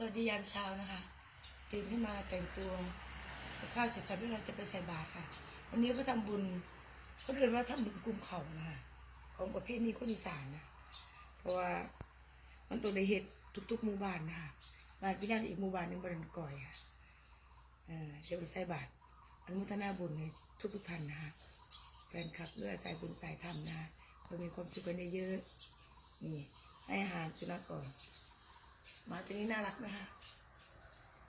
สวัสดียามเช้านะคะตื่นขึ้นมาแต่งตัวกับข้าวเสร็จสับเรียบร้อยจะไปใส่บาตรค่ะ วันนี้เขาทำบุญเขาเรียกว่าทำบุญกลุ่มเขานะคะของประเภทนี้คนอีสานนะเพราะว่ามันตัวในเหตุทุกๆหมู่บ้านนะคะบ้านพี่นางอีกหมู่บ้านหนึ่งบ้านก่อยค่ะเออจะไปใส่บาตรอนุโมทนาบุญในทุกๆท่านนะคะแฟนคลับเลือสายบุญสายธรรมนะคะเพื่อมีความสุขกันเยอะๆนี่ให้อาหารสุนัขก่อน หมาตัวนี้น่ารักนะคะ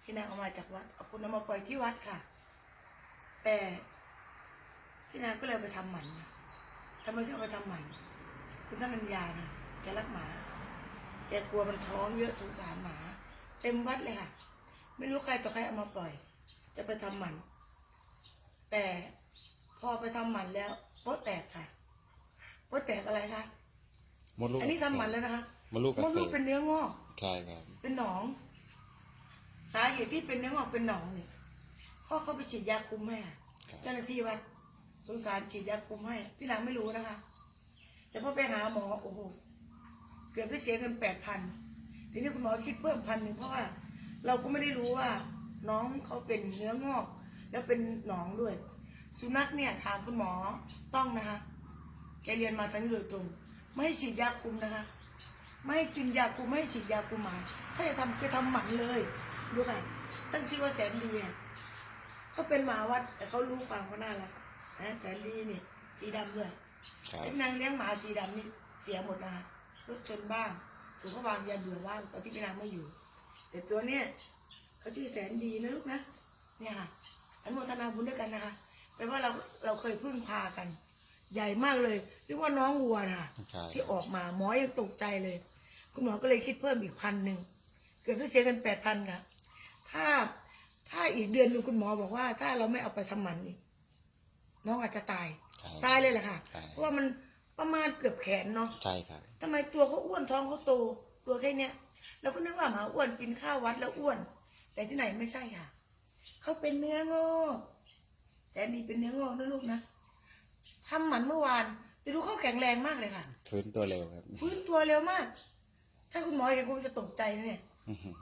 พี่นางเอามาจากวัดเอาคุณเอามาปล่อยที่วัดค่ะ แต่พี่นางก็เลยเอาไปทำหมันทำไมถึงเอาไปทำหมัน คุณท่านัญญานะแกรักหมาแกกลัวมันท้องเยอะสงสารหมา เต็มวัดเลยค่ะ ไม่รู้ใครต่อใครเอามาปล่อย จะไปทำหมัน แต่พอไปทำหมันแล้วโป๊ะแตกค่ะโป๊ะแตกอะไรคะมดลูกอันนี้ทำหมันแล้วนะคะมดลูกอัมกดเสลูกบเป็นเนื้องอก ใช่ครับ เป็นหนอง สาเหตุที่เป็นเนื้องอกเป็นหนองเนี่ยพ่อเขาไปฉีดยาคุมให้อะครับ เจ้าหน้าที่วัดสงสารฉีดยาคุมให้พี่นางไม่รู้นะคะ แต่พอไปหาหมอโอ้โหเกือบได้เสียเงินแปดพันทีนี้คุณหมอคิดเพิ่มพันหนึ่งเพราะว่า เราก็ไม่ได้รู้ว่า น้องเขาเป็นเนื้องอก แล้วเป็นหนองด้วย สุนัขเนี่ยถามคุณหมอต้องนะคะ แกเรียนมาทางนี้โดยตรง ไม่ให้ฉีดยาคุมนะคะ ไม่ให้กินยาคุมไม่ให้ฉีดยาคุมหมา ถ้าจะทำคือทำหมันเลยดูค่ะตั้งชื่อว่าแสนดีอะเขาเป็นหมาวัดแต่เขารู้ความเขาน่ารักนะแสนดีนี่สีดำด้วยครับไอ้นางเลี้ยงหมาสีดำนี่เสียหมดนะคะรถชนบ้างถูกเขาวางยาเบื่อบ้างตอนที่พี่นางไม่อยู่ แต่ตัวเนี้ยเขาชื่อแสนดีนะลูกนะเนี่ยค่ะอนุโมทนาบุญด้วยกันนะคะแปลว่าเราเราเคยพึ่งพากัน ใหญ่มากเลยเรียกว่าน้องวัวนะคะใช่ที่ออกมาหมอยังตกใจเลย คุณหมอก็เลยคิดเพิ่มอีกพันหนึ่งเกือบได้เสียกันแปดพันค่ะ ถ้าถ้าอีกเดือนหนึงคุณหมอบอกว่า ถ้าเราไม่เอาไปทำหมันนี่น้องอาจจะตาย ใช่ ตายเลยแหละค่ะ ใช่ เพราะว่ามันประมาณเกือบแขนเนาะใช่ครับ ทำไมตัวเขาอ้วนท้องเขาโตตัวแค่เนี้ยเราก็นึกว่าหมาอ้วนกินข้าววัดแล้วอ้วน แต่ที่ไหนไม่ใช่ค่ะเขาเป็นเนื้องอกแสนดีเป็นเนื้องอกนะลูกนะ ทำหมันเมื่อวานแต่ดูเขาแข็งแรงมากเลยค่ะ ฟื้นตัวเร็วครับ ฟื้นตัวเร็วมาก ถ้าคุณหมอเห็นคงจะตกใจนะเนี่ยอื้อหือ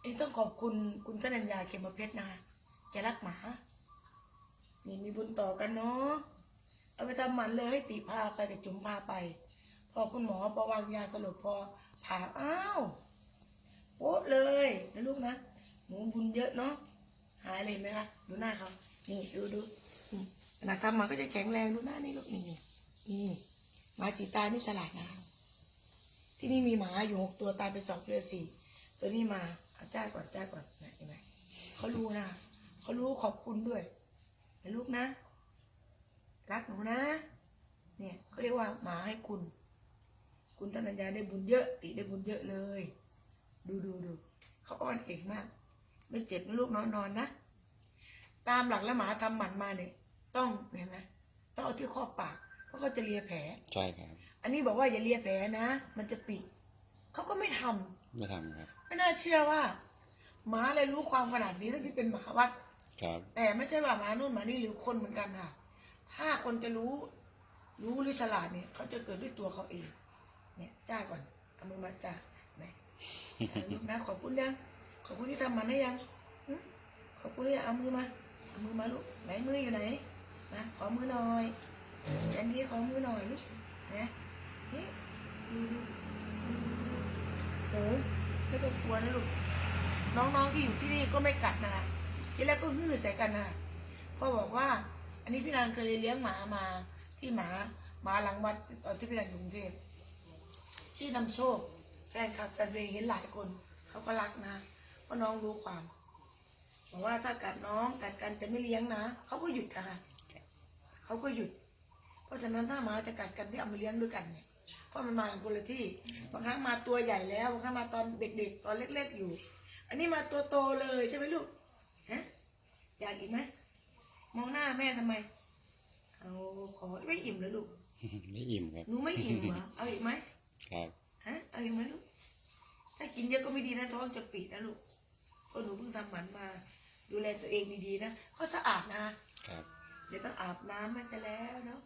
อันนี้ต้องขอบคุณคุณธนัญญาเขมเพชรนะคะแกรักหมา นี่มีบุญต่อกันเนาะเอาไปทำหมันเลยให้ติพาไปกับจุ๋มพาไป พอคุณหมอพอวางยาสลบพอผ่าอ้าวโป๊ะเลยนะลูกนะหมูบุญเยอะเนาะหายเลยไหมคะดูหน้าเขานี่ดูดูอืม ขนาดทำมันก็จะแข็งแรงดูหน้านี่ลูกนี่นี่หมาสีตานี่ฉลาดนะที่นี่มีหมาอยู่หกตัวตายไปสองเหลือสี่ตัวนี้มาเอาจ้าก่อนจ้าก่อนนะเห็นไหมเขารู้นะเขารู้ขอบคุณด้วยนะลูกนะ รักหนูนะ เนี่ยเขาเรียกว่าหมาให้คุณ คุณธนัญญาได้บุญเยอะ ติได้บุญเยอะเลย ดูดูดูเขาอ้อนเก่งมาก ไม่เจ็บนะลูกนอนนอนนะ ตามหลักแล้วหมาทำหมันมาเนี่ย ต้องเห็นไหมต้องเอาที่ครอบปากเพราะเขาจะเลียแผล ใช่ครับ อันนี้บอกว่าอย่าเลียแผลนะ มันจะปิดเขาก็ไม่ทำไม่ทำครับ ไม่น่าเชื่อว่าหมาอะไรรู้ความขนาดนี้ทั้งที่เป็นหมาวัด ครับ แต่ไม่ใช่ว่าหมานู่นหมานี่หรือคนเหมือนกันค่ะ ถ้าคนจะรู้ รู้หรือฉลาดเนี่ยเขาจะเกิดด้วยตัวเขาเอง เนี่ยจ้าก่อนเอามือมาจ้าไหนเอาลูกนะขอบคุณยังขอบคุณที่ทำมันให้ยังหึขอบคุณที่เอามือมาเอามือมาลูกไหนมืออยู่ไหน นะขอมือหน่อยแอนดี้ขอมือหน่อยลูกนะนี่ดูดูโอ้ไม่ต้องกลัวนะลูกน้องๆที่อยู่ที่นี่ก็ไม่กัดนะคะทีแรกก็ฮือใส่กันนะพ่อบอกว่า อันนี้พี่นางเคยเลี้ยงหมามาที่หมาหมาหลังวัดตอนที่พี่นางอยู่กรุงเทพชื่อนำโชค แฟนคลับแฟนเพลงเห็นหลายคน เขาก็รักนะเพราะน้องรู้ความบอกว่าถ้ากัดน้องกัดกันจะไม่เลี้ยงนะเขาก็หยุดนะคะ เขาก็หยุด เพราะฉะนั้นถ้าหมาจะกัดกันที่เอามาเลี้ยงด้วยกันเนี่ยเพราะมันมากันคนละที่บางครั้งมาตัวใหญ่แล้วบางครั้งมาตอนเด็ก ๆ ตอนเล็ก ๆอยู่ อันนี้มาตัวโตเลยใช่ไหมลูกฮะอยากอีกไหมมองหน้าแม่ทำไมเอาขอไม่อิ่มเลยลูกไม่อิ่มครับหนูไม่อิ่มเหรอเอาอีกไหมครับฮะเอาอีกไหมลูกถ้ากินเยอะก็ไม่ดีนะท้องจะปิดนะลูกเพราะหนูเพิ่งทำหมันมา ดูแลตัวเองดีๆนะเขาสะอาดนะครับ เดี๋ยวต้องอาบน้ำให้เสร็จแล้วเนาะ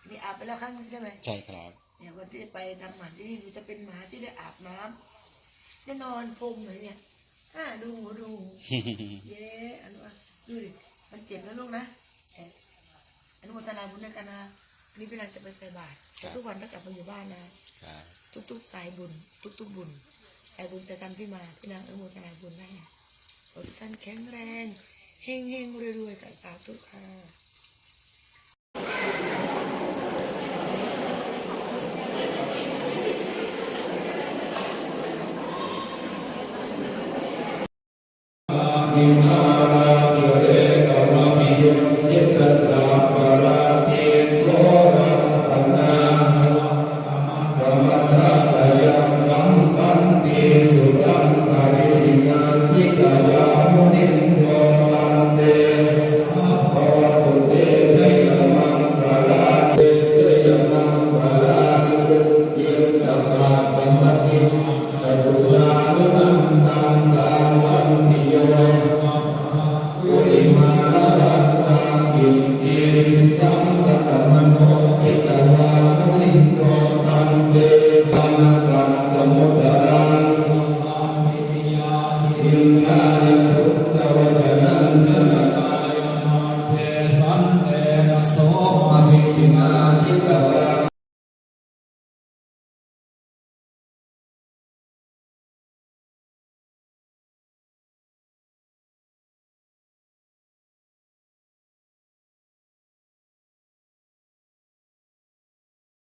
อันนี่อาบไปแล้วครั้งนึงใช่ไหมใช่ครับเนี่ยวันที่ไปทำหมันที่นี่หนูจะเป็นหมาที่ได้อาบน้ำได้นอนพรมเลยเนี่ยอ่าดูดูเย้อนุอะดูดิมันเจ็บนะลูกนะเอ่ออนุโมทนาบุญด้วยกันนะอันนี้พี่นันจะไปใส่บาตรครับทุกวันถ้ากลับมาอยู่บ้านนะครับทุกๆสายบุญ ทุกๆบุญสายบุญสายธรรมที่มาพี่นางอนุโมทนาบุญให้ขอให้ทุกท่านแข็งแรงเฮงเฮงๆรวยๆกันสาธุค่ะ Govinda